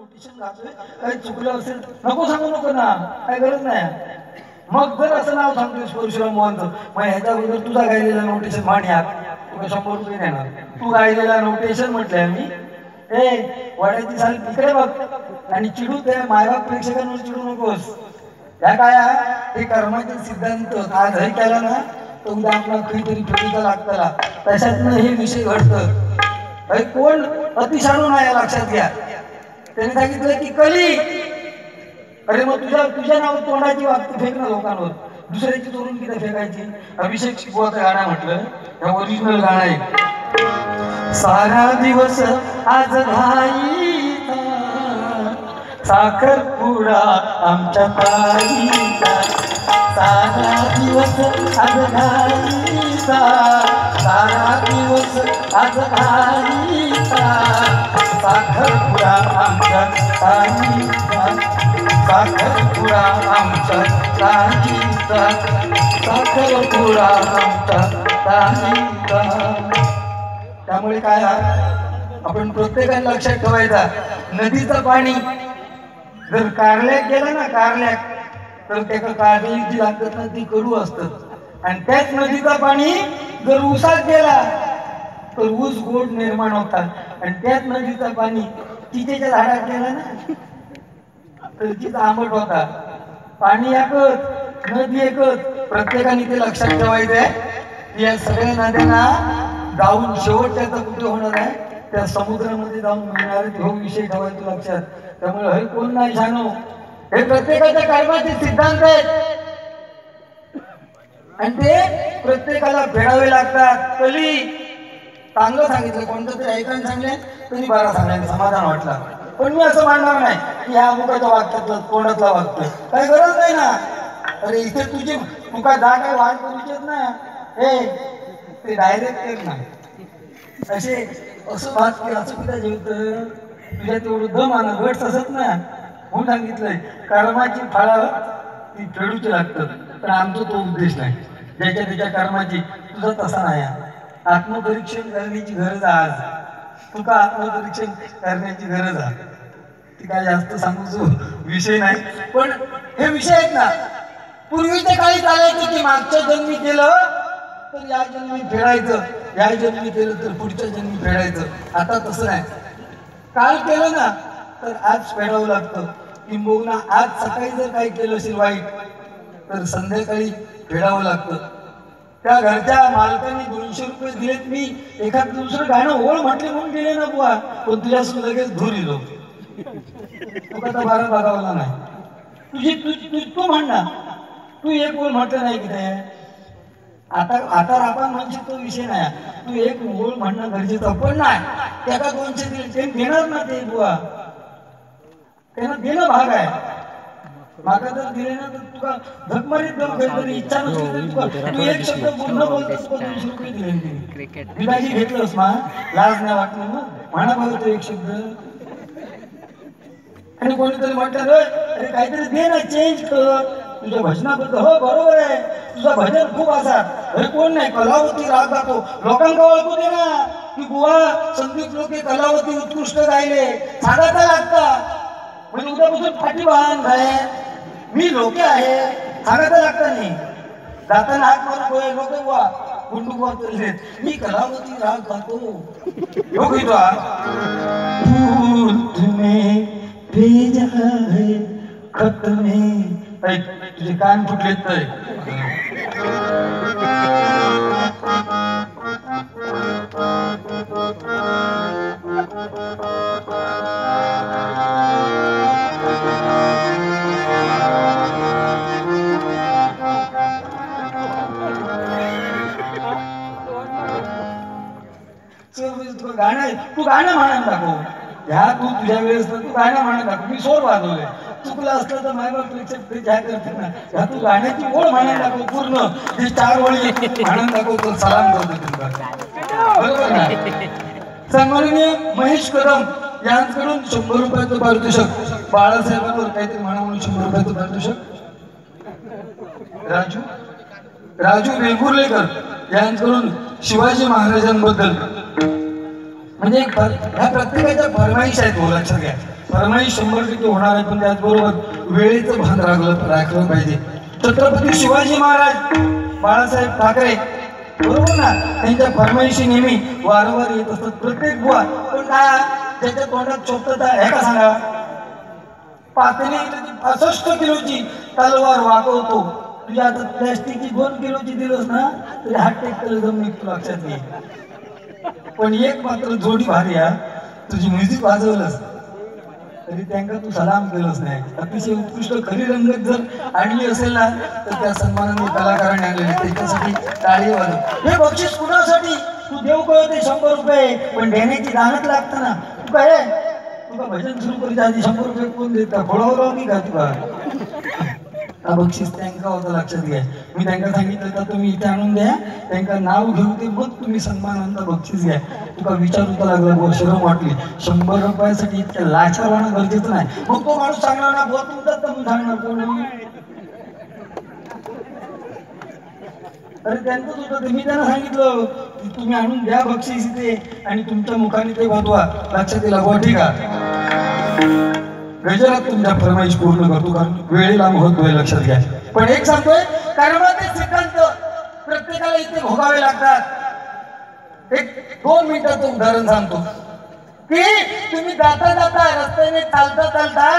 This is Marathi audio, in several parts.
नोटिशन घातलंय काही चुकलं असेल नको सांगू नको ना. काय गरज नाही. मग जर असं नाव सांगतोस परशुराम मोहनचं मग ह्याच्या अगोदर तुझा गायलेला नोटेशन मांड्या तुला शंभर रुपये देणार. तू गायलेला नोटेशन म्हटलंय मी. ए वाड्याची साल तिकडे बघ. आणि चिडू त्या मायबाप प्रेक्षकांवर चिडू नकोस. या काय हे कर्माचे सिद्धांत. आज हे केला ना तर उद्या आपला काहीतरी प्रतिका लागताला तशातनं हे विषय घडतं. कोण? अतिशाणू नाही लक्षात घ्या. त्यांनी सांगितलं की कली अरे मग तुझ्या तुझ्या नाव तोंडाची वाक्य फेक लोकांवर. दुसऱ्याची चोरून किती फेकायची. अभिषेक शिकवाचं गाणं म्हटलं. हे ओरिजिनल गाणं आहे. सारा दिवस आज घाई साखरपुडा आमच्या ताईचा सारा दिवस आज घाईचा सारा दिवस आज घाईचा साखरपुडा आमच्या ताईचा साखरपुडा आमच्या ताईचा साखरपुडा आमच्या ताईचा. त्यामुळे काय आपण प्रत्येकाने लक्षात ठेवायचा नदीचं पाणी जर कारल्याक गेलं ना कारल्याक तर त्याचं कारली जी लागतात ना ती गरू असतात. आणि त्याच नदीचा पाणी जर ऊसात गेला तर ऊस गोड निर्माण होतात. आणि त्याच नदीचा पाणी चिचेच्या झाडात गेला ना तर तिथं आंबट होता. पाणी एकच नदी एकच. प्रत्येकाने ते लक्षात ठेवायचं आहे. या सगळ्या नद्यांना जाऊन शेवट त्याचा कुठे होणार आहे? त्या समुद्रामध्ये जाऊन मिळणार आहे तो विषय ठेवायचा लक्षात. त्यामुळे हे कोण नाही जाणव हे प्रत्येकाच्या कर्माचे सिद्धांत आहेत. आणि ते प्रत्येकाला फेडावे लागतात. कली चांगलं सांगितलं. कोणतं तरी ऐकायला सांगले? तरी बरा सांगायला समाधान वाटलं. पण मी असं मानणार नाही की ह्या मुखाच्या वागतात तोंडातला वागतोय काही गरज नाही ना. अरे इथे तुझी मुखा जा काय वाट शकत ना. हे ते डायरेक्ट येत ना. असे असं भात की असं कुठे जेवत तुझ्या ते वृद्ध मान घट असत ना म्हणून सांगितलंय. कर्माची फळं ती फेडूच लागतात. पण आमचा तो उद्देश नाही. ज्याच्या त्याच्या कर्माची तुझा तसा नाही. आत्मपरीक्षण करण्याची गरज आहे आज. तुका आत्मपरीक्षण करण्याची गरज आहे. ती काय जास्त सांगूचो विषय नाही. पण हे विषय आहेत ना पूर्वीच्या काही चालायचं की मागच्या जन्मी केलं तर या जन्मी फेडायचं. या जन्मी केलं तर पुढच्या जन्मी फेडायचं. आता तसं नाही. काल केलं ना तर आज फेडावं लागतं. किंबहुना आज सकाळी जर काही केलं असेल वाईट तर संध्याकाळी फेडावं लागतं. त्या घरच्या मालकाने दोनशे रुपये दिलेत मी एखाद दुसरं गाणं ओळ म्हटले म्हणून दिले ना बुवा पण तुझ्यासून लगेच धूर येलो तू आता बारा बघावला नाही. तुझी तू तू तू म्हण ना. तू एक ओळ म्हटलं नाही किती आता आता आपण म्हणजे तो विषय नाही. तू एक ओळ म्हणणं गरजेचं पण नाही. त्याला दोनशे दिले ते देणार ना ते बुवा. त्यांना देणं भाग आहे. मागा जर दिले ना तर तुका झकमारीत जाऊ काहीतरी इच्छा नसली तरी तुका तू एक शब्द पूर्ण बोलतोस पण दोनशे रुपये दिले विलाजी घेतलंस मा लाज नाही वाटलं ना? म्हणा बघतो एक शब्द. आणि कोणीतरी म्हणतात "होय, अरे काहीतरी दे ना चेंज कर. तुझ्या भजनाबद्दल हो बरोबर आहे. तुझं भजन खूप असतात अरे कोण नाही? कलावती राग गातो लोकांका ओळखू दे ना. की बुवा संगीत लोके कलावती उत्कृष्ट गायले. सांगायला लागतात म्हणजे उद्यापासून फाटी वाहन झाले मी लोके आहे. सांगायचं लागतं नाही. जाताना हात मारून गोळे लोक वा. गुंडू बुवा चाललेत मी कलावती राग गातो. हो गीतो हा. फूल भेजा है खत में तुझे कान फुटलेत गाणं म्हणायला दाखव ह्या तू तुझ्या वेळेस तू गाणं म्हणायला दाखव मी सोर वाजवलंय. चुकलं असलं तर मायबाप प्रेक्षक ते ज्या करते ना? ह्या तू गाण्याची ओळ म्हणायला दाखव पूर्ण. ते चार ओळी म्हणून दाखव तर सलाम करतो तुमचा बरोबर ना? सन्माननीय महेश कदम यांकडून शंभर रुपयाचं पारितोषक. बाळासाहेबांवर काहीतरी म्हणा म्हणून शंभर रुपयाचं पारितोषक. राजू? राजू वेंगुर्लेकर यांकडून शिवाजी महाराजांबद्दल. म्हणजे ह्या प्रत्येकाच्या फरमाईश आहेत हो लक्षात घ्या. फरमाईश शंभर टक्के होणार आहे पण त्याचबरोबर वेळेचं भान राखलं राखलं पाहिजे. छत्रपती शिवाजी महाराज बाळासाहेब ठाकरे बरोबर ना? त्यांच्या फरमाईशी नेहमी वारंवार येत असतात. प्रत्येक बुवा पण काय त्याच्या तोंडात चोपत आहे का सांगा? पातळी पासष्ट किलोची तलवार वागवतो. तुझ्या आता प्लॅस्टिकची दोन किलोची दिलंस ना तरी हात टेकल जमली तू लक्षात घे. पण एक मात्र जोडी भारी तुझी म्युझिक वाजवलंस तरी त्यांना तू सलाम केलंच नाही. अतिशय उत्कृष्ट खरी रंगत जर आणली असेल ना तर त्या सन्मानाने कलाकारांनी आणलेली त्याच्यासाठी टाळी वाजव हे बक्षीस कुणासाठी? तू देव कळते शंभर रुपये. पण देण्याची दानच लागतं ना तू काय तुका भजन सुरू करायच्या आधी शंभर रुपये कोण देता? खोळावर की का तुका हा बक्षीस त्यांका होतं लक्षात घ्या. मी त्यांना सांगितलं तर तुम्ही इथे आणून द्या. त्यांना नाव घेऊन ते मग तुम्ही सन्मानांचा बक्षीस घ्या. तुका विचारू लागला शरम वाटली. शंभर रुपयासाठी इतक्या लाचार होणं गरजेचं नाही. मग तो माणूस सांगणार ना बुवा तुमचाच तुम्ही सांगणार कोण अरे त्यांचं होतं तुम्ही मी त्यांना सांगितलं की तुम्ही आणून द्या बक्षीस इथे आणि तुमच्या मुखाने ते वाजवा. लक्षात येईल ठीक आहे. गजरात तुमच्या फरमाईश पूर्ण करतो कारण वेळेला महत्त्व आहे लक्षात घ्या. पण एक सांगतोय कर्माचे सिद्धांत प्रत्येकाला इथे भोगावे लागतात. एक दोन मिनिटाचं उदाहरण सांगतो. की तुम्ही जाता जाता रस्त्याने चालता चालता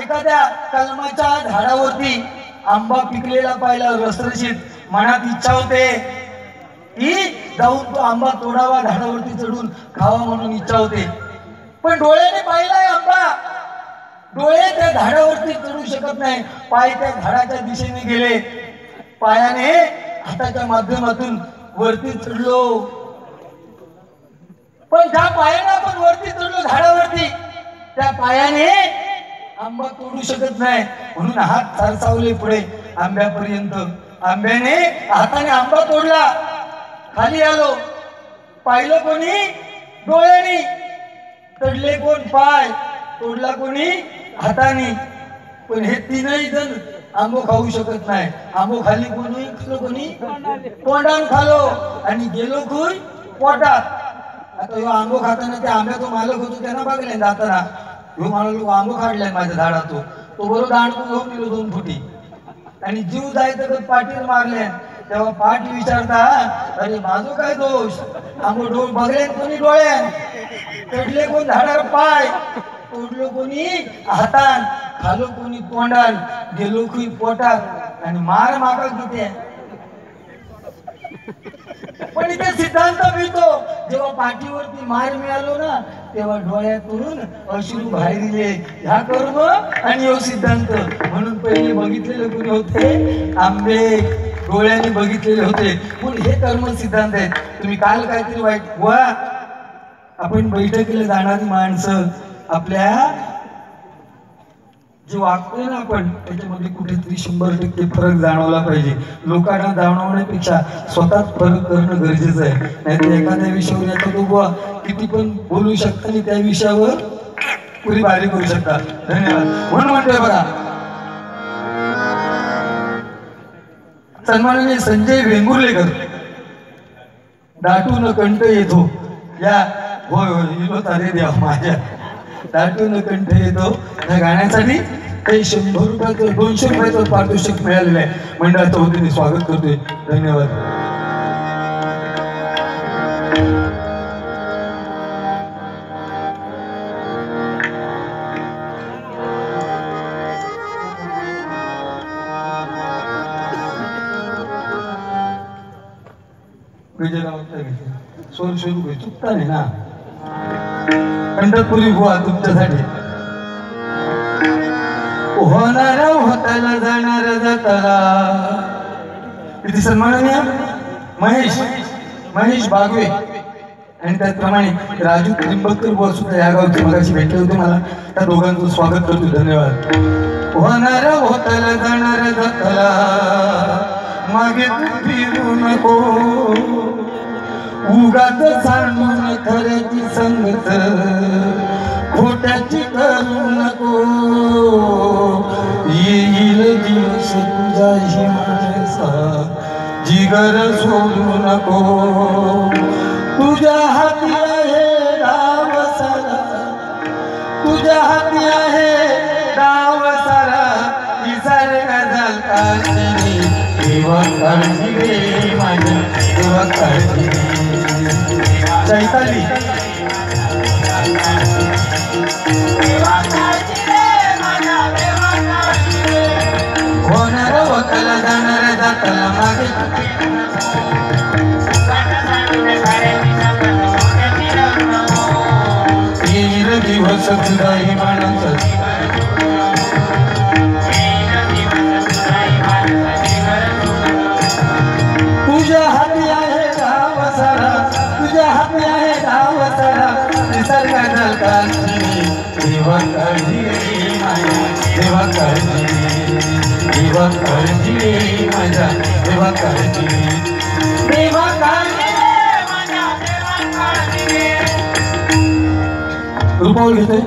एखाद्या कलमाच्या झाडावरती आंबा पिकलेला पाहिला रसरशीत मनात इच्छा होते. की जाऊन तो आंबा तोडावा झाडावरती चढून खावा म्हणून इच्छा होते. पण डोळ्याने पाहिलाय आंबा डोळे त्या झाडावरती चढू शकत नाही. पाय त्या झाडाच्या दिशेने गेले. पायाने हाताच्या माध्यमातून वरती चढलो. पण ज्या पायाने आपण वरती चढलो झाडावरती त्या पायाने आंबा तोडू शकत नाही. म्हणून हात सरसावले पुढे. आंब्यापर्यंत. आंब्याने हाताने आंबा तोडला. खाली आलो. पाहिलं कोणी? डोळ्यानी. चढले कोण? पाय. तोडला कोणी? हाताने. पण हे तीनही जण आंबो खाऊ शकत नाही. आंबो खाली कोणी? खालो कोणी? तोंडान खालो आणि गेलो कोण? पोटात. आता ह्यो आंबो खाताना त्या आंब्याचा मालक होतो त्यांना बघले जाताना ह्यो मालक आंबो काढलाय माझ्या झाडातो तो बरोबर दांडकून घेऊन गेलो दोन फुटी. आणि जीव जायचं तर पाठीवर मारले. तेव्हा पाठी विचारता अरे माझो काय दोष? आंबो डोळ बघले कोणी डोळ्यान चढले कोण झाडावर पाय? तोडलो कोणी? हातान खालो कोणी तोंडान गेलो कोणी पोटात आणि मार मागा किती पण इथे सिद्धांत मिळतो. जेव्हा पाठीवरती मार मिळालो ना तेव्हा डोळ्यातून अश्रू बाहेर दिले ह्या कर्म आणि यो सिद्धांत. म्हणून पहिले बघितलेले कोणी होते? आंबे. डोळ्याने बघितलेले होते. पण हे कर्म सिद्धांत आहेत. तुम्ही काल काहीतरी वाईट वा आपण बैठकीला जाणारी माणसं. आपल्या जे वागतोय ना आपण त्याच्यामध्ये कुठेतरी शंभर टक्के फरक जाणवला पाहिजे. लोकांना जाणवण्यापेक्षा स्वतःच फरक करणं गरजेचं आहे. नाहीतर एखाद्या विषयावर एखादं बुवा किती पण बोलू शकता आणि त्या विषयावर पुरी बारी करू शकता. धन्यवाद. म्हणून म्हणतोय बघा. सन्माननीय संजय वेंगुर्लेकर. दाटून कंठ येतो. या होय होय विनोद द्या माझ्या. दाटून कंठ येतो या गाण्यासाठी काही शंभर रुपयाचं दोनशे रुपयाचं पारितोषिक मिळालेलं आहे. मंडळाच्या वतीने स्वागत करतोय. धन्यवाद. विजयरावांचा घेतला सुरू चुकता नाही ना. पंढरपुरी बुवा तुमच्यासाठी. होणार होताला जाणार जाताला. किती सन्माननीय? महेश. महेश बागवे. आणि त्याचप्रमाणे राजू त्रिंबकर बोल सुद्धा या गावचे मगाशी भेटले होते मला. त्या दोघांचं स्वागत करतो धन्यवाद. होणार होताला जाणार जाताला. मागे तू फिरू नको? उगाच सांगून खऱ्याची संगत खोट्याची करू नको. येईल दिवस तुझा ही माणसा जिगर सोडू नको. तुझ्या हाती आहे डाव सारा तुझ्या हाती आहे डाव सारा निसर्ग जलकाची देवा काळजी रे माझी देवा काळजी चैताली. होणार वकल जाणार जाताला मागे दिवस तुझाही मानाचा सारा निसर्ग जलकाची देवा काळजी माझ्या देवा काळजी देवा काळजी रे माझ्या देवा काळजी देवा काळजी रुपावल घेतोय?